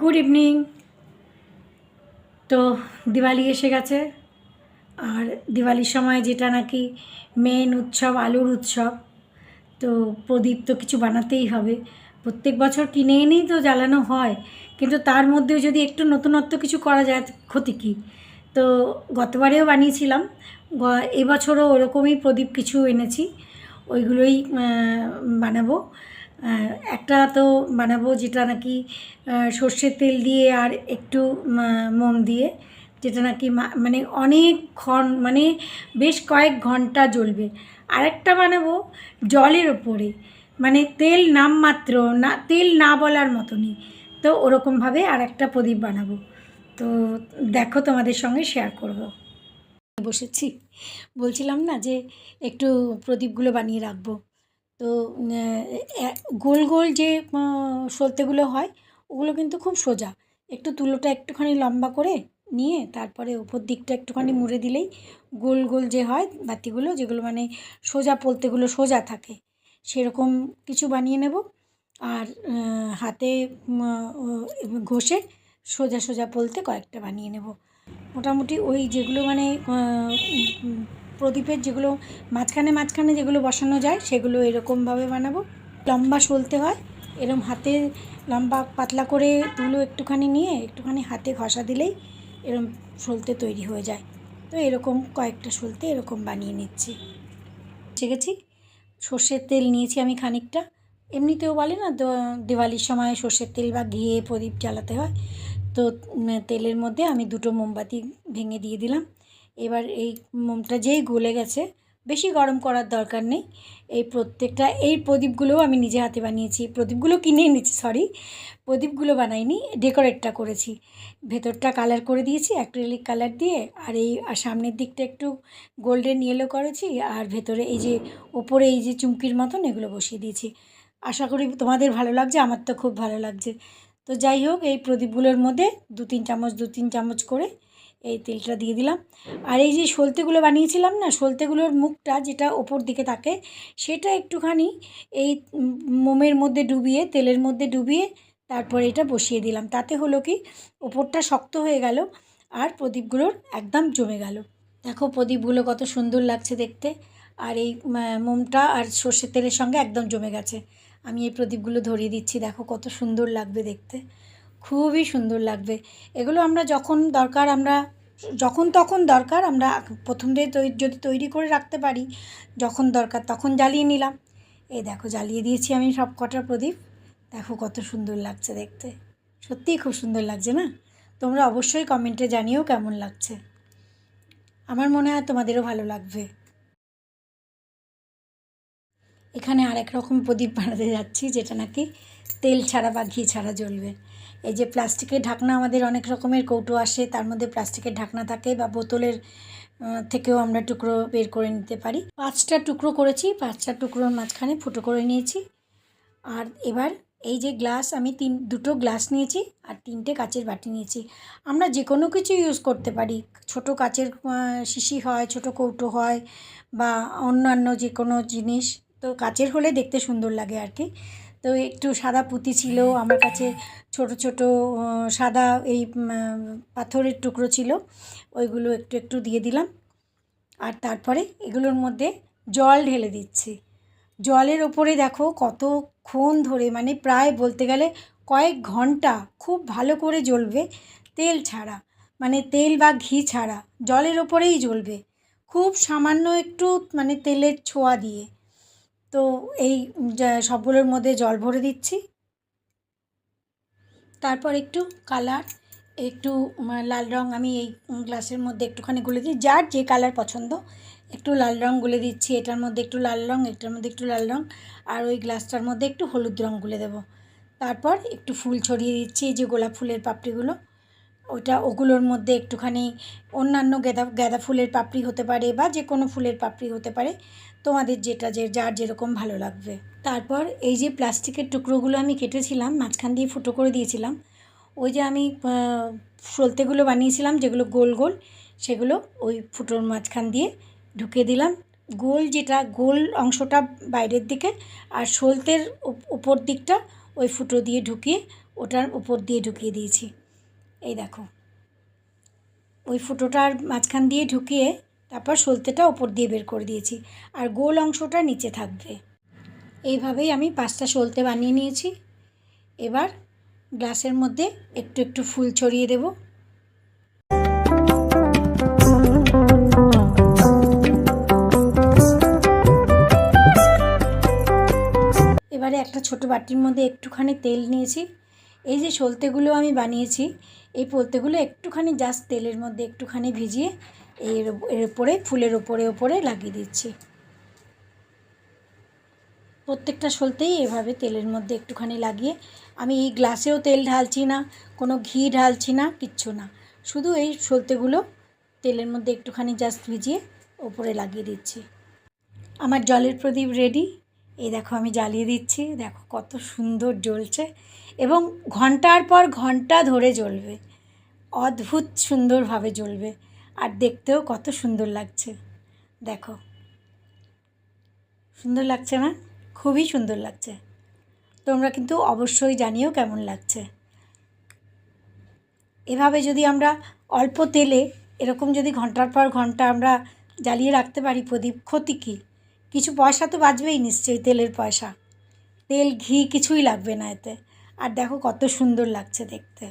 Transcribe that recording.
Good evening তো দিওয়ালি এসে গেছে। আর দিওয়ালির সময় যেটা নাকি মেন উৎসব, আলুর উৎসব, তো প্রদীপ তো কিছু বানাতেই হবে। প্রত্যেক বছর কিনে এনেই তো জ্বালানো হয়। কিন্তু তার মধ্যেও যদি একটু নতুনত্ব কিছু করা যায়, ক্ষতি কী? তো গতবারেও বানিয়েছিলাম। এবছরও ওরকমই প্রদীপ কিছু এনেছি। ওইগুলোই বানাবো। একটা তো বানাবো যেটা নাকি সর্ষের তেল দিয়ে আর একটু মোম দিয়ে, যেটা নাকি মানে অনেকক্ষণ মানে বেশ কয়েক ঘণ্টা জ্বলবে। আরেকটা বানাবো জলের ওপরে মানে তেল নামমাত্র না, তেল না বলার মতনই। তো ওরকমভাবে আর একটা প্রদীপ বানাবো। তো দেখো তোমাদের সঙ্গে শেয়ার করব। বসেছি। বলছিলাম না যে একটু প্রদীপগুলো বানিয়ে রাখব। তো গোল গোল যে সলতেগুলো হয়, ওগুলো কিন্তু খুব সোজা। একটু তুলোটা একটুখানি লম্বা করে নিয়ে তারপরে উপর দিকটা একটুখানি মুড়ে দিলেই গোল গোল যে হয় বাতিগুলো, যেগুলো মানে সোজা পলতেগুলো সোজা থাকে, সেরকম কিছু বানিয়ে নেব। আর হাতে ঘষে সোজা সোজা পলতে কয়েকটা বানিয়ে নেব। মোটামুটি ওই যেগুলো মানে প্রদীপের যেগুলো মাঝখানে মাঝখানে যেগুলো বসানো যায়, সেগুলো এরকমভাবে বানাবো। লম্বা সলতে হয়, এরম হাতে লম্বা পাতলা করে তুলো একটুখানি নিয়ে একটুখানি হাতে ঘষা দিলেই এরম সলতে তৈরি হয়ে যায়। তো এরকম কয়েকটা সলতে এরকম বানিয়ে নিচ্ছি। ঠিক আছে সর্ষের তেল নিয়েছি আমি খানিকটা। এমনিতেও বলে না দিওয়ালির সময় সর্ষের তেল বা ঘিয়ে প্রদীপ জ্বালাতে হয়। তো তেলের মধ্যে আমি দুটো মোমবাতি ভেঙে দিয়ে দিলাম। এবার এই মোমটা যেই গলে গেছে, বেশি গরম করার দরকার নেই। এই প্রত্যেকটা, এই প্রদীপগুলোও আমি নিজে হাতে বানিয়েছি। প্রদীপগুলো কিনে এনেছি সরি প্রদীপগুলো বানাইনি, ডেকোরেটটা করেছি। ভেতরটা কালার করে দিয়েছি অ্যাক্রিলিক কালার দিয়ে, আর এই, আর সামনের দিকটা একটু গোল্ডেন ইয়েলো করেছি, আর ভেতরে এই যে ওপরে এই যে চুমকির মতন এগুলো বসিয়ে দিয়েছি। আশা করি তোমাদের ভালো লাগছে, আমার তো খুব ভালো লাগছে। তো যাই হোক, এই প্রদীপগুলোর মধ্যে দু তিন চামচ দু তিন চামচ করে এই তেলটা দিয়ে দিলাম। আর এই যে সলতেগুলো বানিয়েছিলাম না, সলতেগুলোর মুখটা যেটা ওপর দিকে থাকে, সেটা একটুখানি এই মোমের মধ্যে ডুবিয়ে, তেলের মধ্যে ডুবিয়ে তারপরে এটা বসিয়ে দিলাম। তাতে হলো কি, ওপরটা শক্ত হয়ে গেল আর প্রদীপগুলোর একদম জমে গেল। দেখো প্রদীপগুলো কত সুন্দর লাগছে দেখতে। আর এই মোমটা আর সর্ষের তেলের সঙ্গে একদম জমে গেছে। আমি এই প্রদীপগুলো ধরিয়ে দিচ্ছি, দেখো কত সুন্দর লাগবে দেখতে। খুবই সুন্দর লাগবে। এগুলো আমরা যখন দরকার আমরা যখন তখন দরকার, আমরা প্রথম দিয়ে যদি তৈরি করে রাখতে পারি, যখন দরকার তখন জ্বালিয়ে নিলাম। এই দেখো, জ্বালিয়ে দিয়েছি আমি সব কটা প্রদীপ। দেখো কত সুন্দর লাগছে দেখতে। সত্যিই খুব সুন্দর লাগছে না? তোমরা অবশ্যই কমেন্টে জানিও কেমন লাগছে। আমার মনে হয় তোমাদেরও ভালো লাগবে। এখানে আরেক রকম প্রদীপ বানাতে যাচ্ছি, যেটা নাকি তেল ছাড়া বা ঘি ছাড়া জ্বলবে। এই যে প্লাস্টিকের ঢাকনা আমাদের অনেক রকমের কৌটো আসে, তার মধ্যে প্লাস্টিকের ঢাকনা থাকে বা বোতলের থেকেও আমরা টুকরো বের করে নিতে পারি। পাঁচটা টুকরো করেছি, পাঁচটা টুকরোর মাঝখানে ফুটো করে নিয়েছি। আর এবার এই যে গ্লাস, আমি তিন, দুটো গ্লাস নিয়েছি আর তিনটে কাচের বাটি নিয়েছি। আমরা যে কোনো কিছু ইউজ করতে পারি। ছোট কাচের শিশি হয়, ছোট কৌটো হয় বা অন্যান্য যে কোনো জিনিস, তো কাচের হলে দেখতে সুন্দর লাগে আর কি। তো একটু সাদা পুঁতি ছিল, আমার কাছে ছোট ছোট সাদা এই পাথরের টুকরো ছিল, ওইগুলো একটু একটু দিয়ে দিলাম। আর তারপরে এগুলোর মধ্যে জল ঢেলে দিচ্ছি। জলের ওপরে দেখো কতক্ষণ ধরে মানে প্রায় বলতে গেলে কয়েক ঘণ্টা খুব ভালো করে জ্বলবে তেল ছাড়া মানে তেল বা ঘি ছাড়া, জলের ওপরেই জ্বলবে। খুব সামান্য একটু মানে তেলের ছোঁয়া দিয়ে। তো এই সবগুলোর মধ্যে জল ভরে দিচ্ছি। তারপর একটু কালার, একটু লাল রং আমি এই গ্লাসের মধ্যে একটুখানি গুলে দিই। যার যে কালার পছন্দ, একটু লাল রং গুলে দিচ্ছি। এটার মধ্যে একটু লাল রং, এটার মধ্যে একটু লাল রং, আর ওই গ্লাসটার মধ্যে একটু হলুদ রং গুলে দেবো। তারপর একটু ফুল ছড়িয়ে দিচ্ছি, এই যে গোলাপ ফুলের পাপড়িগুলো। ওটা ওগুলোর মধ্যে একটুখানি অন্যান্য গাঁদা গাঁদা ফুলের পাপড়ি হতে পারে বা যে কোনো ফুলের পাপড়ি হতে পারে। তোমাদের যেটা যে যার যেরকম ভালো লাগবে। তারপর এই যে প্লাস্টিকের টুকরোগুলো আমি কেটেছিলাম মাঝখান দিয়ে ফুটো করে দিয়েছিলাম। ওই যে আমি আহ, সলতেগুলো বানিয়েছিলাম যেগুলো গোল গোল সেগুলো ওই ফুটোর মাঝখান দিয়ে ঢুকিয়ে দিলাম। গোল যেটা গোল অংশটা বাইরের দিকে আর সলতের উপ- উপর দিকটা ওই ফুটো দিয়ে ঢুকিয়ে ওটার উপর দিয়ে ঢুকিয়ে দিয়েছি। এই দেখো। ওই ফুটোটার মাঝখান দিয়ে ঢুকিয়ে তারপর সলতেটা ওপর দিয়ে বের করে দিয়েছি। আর গোল অংশটা নিচে থাকবে। এইভাবেই আমি পাঁচটা সলতে বানিয়ে নিয়েছি। এবার গ্লাসের মধ্যে একটু একটু ফুল ছড়িয়ে দেব। এবারে একটা ছোট বাটির মধ্যে একটুখানি তেল নিয়েছি। এই যে সলতেগুলো আমি বানিয়েছি, এই পোলতেগুলো একটুখানি জাস্ট তেলের মধ্যে একটুখানি ভিজিয়ে এর এর উপরে ফুলের ওপরে ওপরে লাগিয়ে দিচ্ছি। প্রত্যেকটা সলতেই এভাবে তেলের মধ্যে একটুখানি লাগিয়ে আমি এই গ্লাসেও তেল ঢালছি না, কোনো ঘি ঢালছি না, কিচ্ছু না। শুধু এই সলতেগুলো তেলের মধ্যে একটুখানি জাস্ট ভিজিয়ে ওপরে লাগিয়ে দিচ্ছি। আমার জলের প্রদীপ রেডি এই দেখো আমি জ্বালিয়ে দিচ্ছি। দেখো কত সুন্দর জ্বলছে। এবং ঘণ্টার পর ঘণ্টা ধরে জ্বলবে। অদ্ভুত সুন্দরভাবে জ্বলবে। আর দেখতেও কত সুন্দর লাগছে। দেখো। সুন্দর লাগছে না? খুবই সুন্দর লাগছে। তোমরা কিন্তু অবশ্যই জানিও কেমন লাগছে। এভাবে যদি আমরা অল্প তেলে এরকম যদি ঘণ্টার পর ঘণ্টা আমরা জ্বালিয়ে রাখতে পারি, প্রদীপ, ক্ষতি কী? কিছু পয়সা তো বাঁচবেই নিশ্চয়ই তেলের পয়সা। তেল, ঘি কিছুই লাগবে না এতে। আর দেখো কত সুন্দর লাগছে দেখতে।